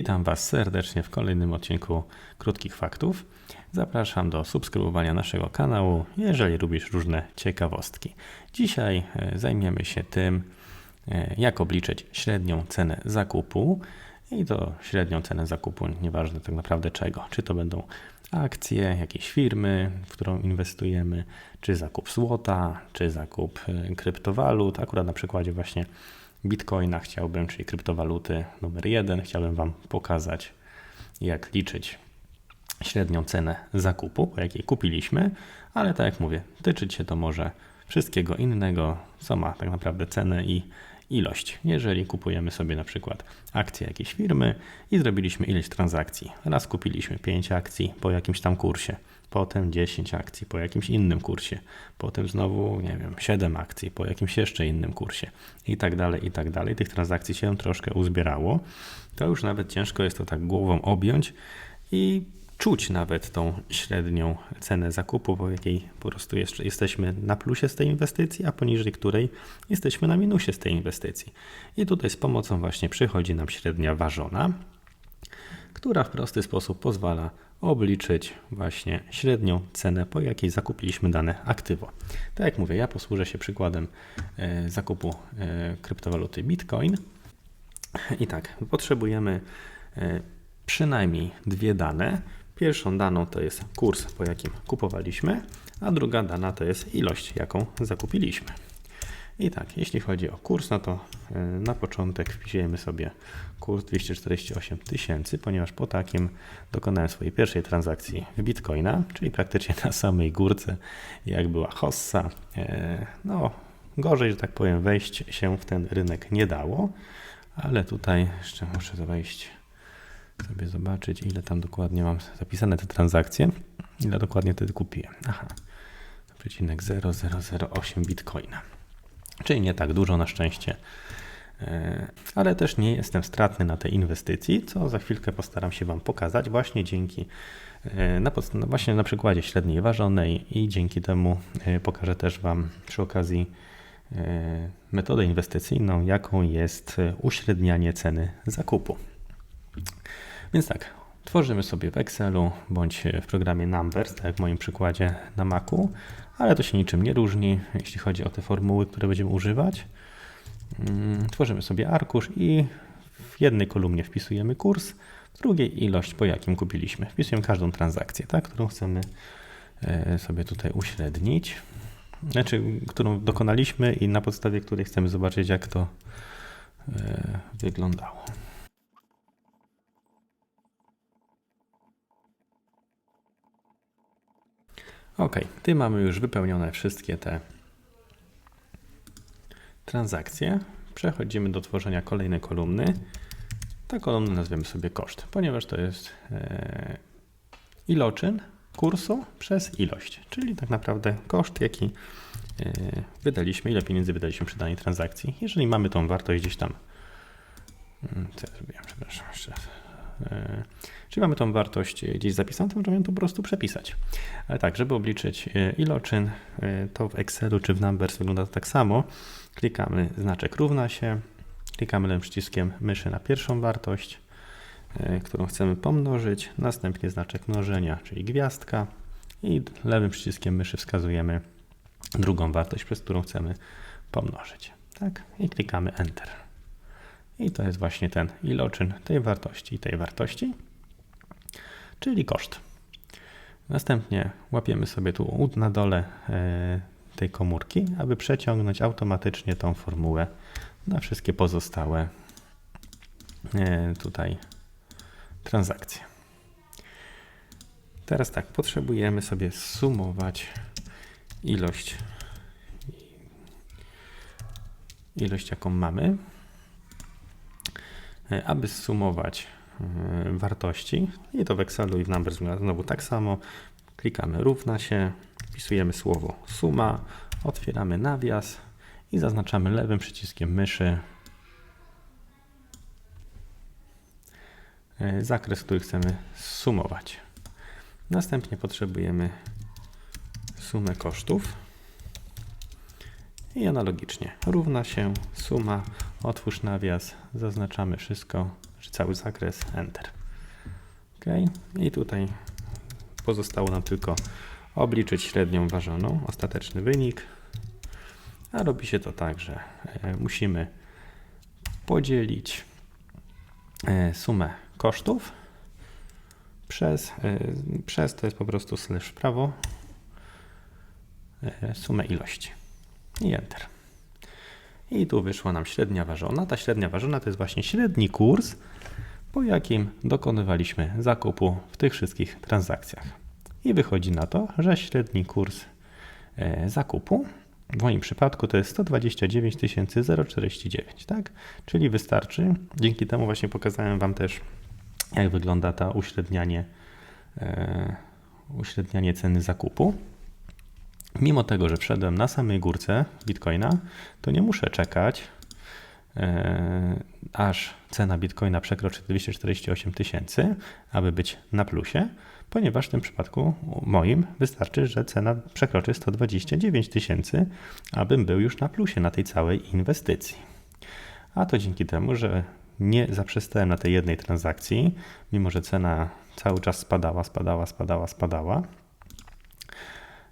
Witam Was serdecznie w kolejnym odcinku Krótkich Faktów. Zapraszam do subskrybowania naszego kanału, jeżeli lubisz różne ciekawostki. Dzisiaj e, zajmiemy się tym, e, jak obliczyć średnią cenę zakupu i to średnią cenę zakupu, nieważne tak naprawdę czego. Czy to będą akcje jakiejś firmy, w którą inwestujemy, czy zakup złota, czy zakup e, kryptowalut. Akurat na przykładzie właśnie Bitcoina chciałbym, czyli kryptowaluty numer jeden, chciałbym Wam pokazać, jak liczyć średnią cenę zakupu, po jakiej kupiliśmy, ale tak jak mówię, tyczyć się to może wszystkiego innego, co ma tak naprawdę cenę i ilość. Jeżeli kupujemy sobie na przykład akcję jakiejś firmy i zrobiliśmy ileś transakcji, raz kupiliśmy 5 akcji po jakimś tam kursie, potem 10 akcji po jakimś innym kursie, potem znowu, nie wiem, 7 akcji po jakimś jeszcze innym kursie i tak dalej, i tak dalej. Tych transakcji się troszkę uzbierało. To już nawet ciężko jest to tak głową objąć i czuć nawet tą średnią cenę zakupu, po jakiej po prostu jeszcze jesteśmy na plusie z tej inwestycji, a poniżej której jesteśmy na minusie z tej inwestycji. I tutaj z pomocą właśnie przychodzi nam średnia ważona, która w prosty sposób pozwala obliczyć właśnie średnią cenę, po jakiej zakupiliśmy dane aktywo. Tak jak mówię, ja posłużę się przykładem e, zakupu e, kryptowaluty Bitcoin. I tak, potrzebujemy e, przynajmniej dwie dane. Pierwszą daną to jest kurs, po jakim kupowaliśmy, a druga dana to jest ilość, jaką zakupiliśmy. I tak, jeśli chodzi o kurs, no to e, na początek wpisujemy sobie kurs 248 tysięcy, ponieważ po takim dokonałem swojej pierwszej transakcji w Bitcoina, czyli praktycznie na samej górce, jak była hossa. E, no, gorzej, że tak powiem, wejść się w ten rynek nie dało, ale tutaj jeszcze muszę wejść sobie zobaczyć, ile tam dokładnie mam zapisane te transakcje, ile dokładnie wtedy kupiłem. Aha, przecinek 0008 bitcoina. Czyli nie tak dużo na szczęście, e, ale też nie jestem stratny na tej inwestycji, co za chwilkę postaram się Wam pokazać właśnie dzięki e, na, no właśnie na przykładzie średniej ważonej i dzięki temu e, pokażę też Wam przy okazji metodę inwestycyjną, jaką jest uśrednianie ceny zakupu. Więc tak, tworzymy sobie w Excelu bądź w programie Numbers, tak jak w moim przykładzie na Macu, ale to się niczym nie różni, jeśli chodzi o te formuły, które będziemy używać. Mm, tworzymy sobie arkusz i w jednej kolumnie wpisujemy kurs, w drugiej ilość, po jakim kupiliśmy. Wpisujemy każdą transakcję, tak, którą chcemy e, sobie tutaj uśrednić, znaczy, którą dokonaliśmy i na podstawie której chcemy zobaczyć, jak to e, wyglądało. Ok, ty mamy już wypełnione wszystkie te transakcje. Przechodzimy do tworzenia kolejnej kolumny. Ta kolumna nazwiemy sobie koszt, ponieważ to jest e, iloczyn kursu przez ilość, czyli tak naprawdę koszt, jaki e, wydaliśmy, ile pieniędzy wydaliśmy przy danej transakcji. Jeżeli mamy tą wartość gdzieś tam, mm, co ja zrobiłem, przepraszam, jeszcze raz. E, czyli mamy tą wartość gdzieś zapisaną, to możemy ją po prostu przepisać. Ale tak, żeby obliczyć e, iloczyn, e, to w Excelu czy w Numbers wygląda to tak samo. Klikamy znaczek równa się, klikamy lewym przyciskiem myszy na pierwszą wartość, którą chcemy pomnożyć, następnie znaczek mnożenia, czyli gwiazdka i lewym przyciskiem myszy wskazujemy drugą wartość, przez którą chcemy pomnożyć. Tak? I klikamy Enter. I to jest właśnie ten iloczyn tej wartości i tej wartości, czyli koszt. Następnie łapiemy sobie tu na dole e, tej komórki, aby przeciągnąć automatycznie tą formułę na wszystkie pozostałe e, tutaj transakcje. Teraz tak, potrzebujemy sobie sumować ilość, ilość jaką mamy. E, aby zsumować e, wartości i to w Excelu i w Numbers znowu tak samo. Klikamy równa się, wpisujemy słowo suma, otwieramy nawias i zaznaczamy lewym przyciskiem myszy e, zakres, który chcemy sumować. Następnie potrzebujemy sumę kosztów i analogicznie równa się suma Otwórz nawias, zaznaczamy wszystko, że cały zakres, Enter. OK. I tutaj pozostało nam tylko obliczyć średnią ważoną, ostateczny wynik. A robi się to tak, że e, musimy podzielić e, sumę kosztów przez, e, przez to jest po prostu slash w prawo sumę ilości i Enter. I tu wyszła nam średnia ważona. Ta średnia ważona to jest właśnie średni kurs, po jakim dokonywaliśmy zakupu w tych wszystkich transakcjach. I wychodzi na to, że średni kurs e, zakupu w moim przypadku to jest 129 049, tak? Czyli wystarczy. Dzięki temu właśnie pokazałem Wam też, jak wygląda ta uśrednianie, e, uśrednianie ceny zakupu. Mimo tego, że wszedłem na samej górce Bitcoina, to nie muszę czekać, e, aż cena Bitcoina przekroczy 248 tysięcy, aby być na plusie, ponieważ w tym przypadku moim wystarczy, że cena przekroczy 129 tysięcy, abym był już na plusie na tej całej inwestycji. A to dzięki temu, że nie zaprzestałem na tej jednej transakcji, mimo że cena cały czas spadała, spadała, spadała, spadała.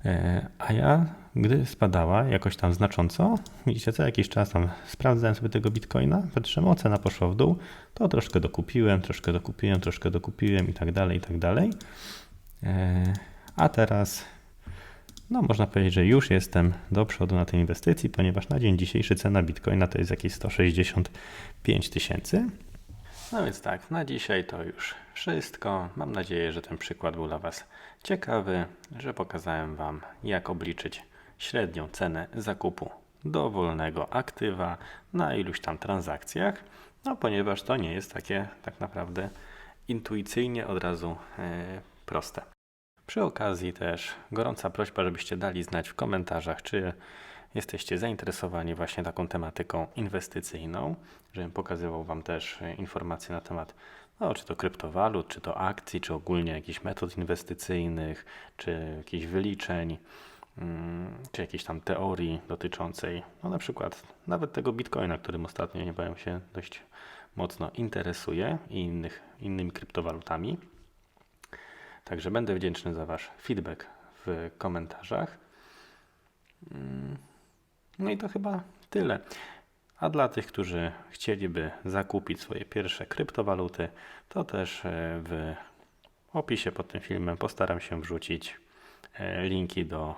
E, A ja, gdy spadała jakoś tam znacząco, widzicie, co jakiś czas tam sprawdzałem sobie tego bitcoina, patrzyłem, o cena poszła w dół, to troszkę dokupiłem, troszkę dokupiłem, troszkę dokupiłem i tak dalej, i tak dalej. E, A teraz, no można powiedzieć, że już jestem do przodu na tej inwestycji, ponieważ na dzień dzisiejszy cena bitcoina to jest jakieś 165 tysięcy. No więc tak, na dzisiaj to już wszystko. Mam nadzieję, że ten przykład był dla Was ciekawy, że pokazałem Wam, jak obliczyć średnią cenę zakupu dowolnego aktywa na iluś tam transakcjach, no ponieważ to nie jest takie tak naprawdę intuicyjnie od razu e, proste. Przy okazji też gorąca prośba, żebyście dali znać w komentarzach, czy jesteście zainteresowani właśnie taką tematyką inwestycyjną, żebym pokazywał Wam też e, informacje na temat no, czy to kryptowalut, czy to akcji, czy ogólnie jakichś metod inwestycyjnych, czy jakichś wyliczeń, mm, czy jakiejś tam teorii dotyczącej, no na przykład nawet tego bitcoina, którym ostatnio niebawem się dość mocno interesuje i innych, innymi kryptowalutami. Także będę wdzięczny za Wasz feedback w komentarzach. No i to chyba tyle. A dla tych, którzy chcieliby zakupić swoje pierwsze kryptowaluty, to też e, w opisie pod tym filmem postaram się wrzucić e, linki do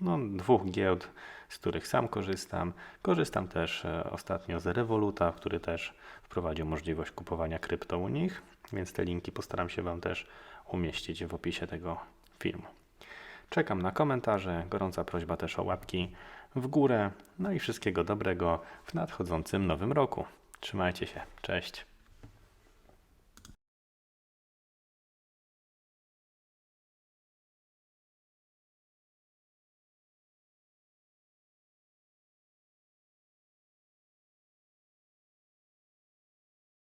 no, dwóch giełd, z których sam korzystam. Korzystam też e, ostatnio z Revoluta, który też wprowadził możliwość kupowania krypto u nich, więc te linki postaram się Wam też umieścić w opisie tego filmu. Czekam na komentarze, gorąca prośba też o łapki w górę, no i wszystkiego dobrego w nadchodzącym nowym roku. Trzymajcie się, cześć.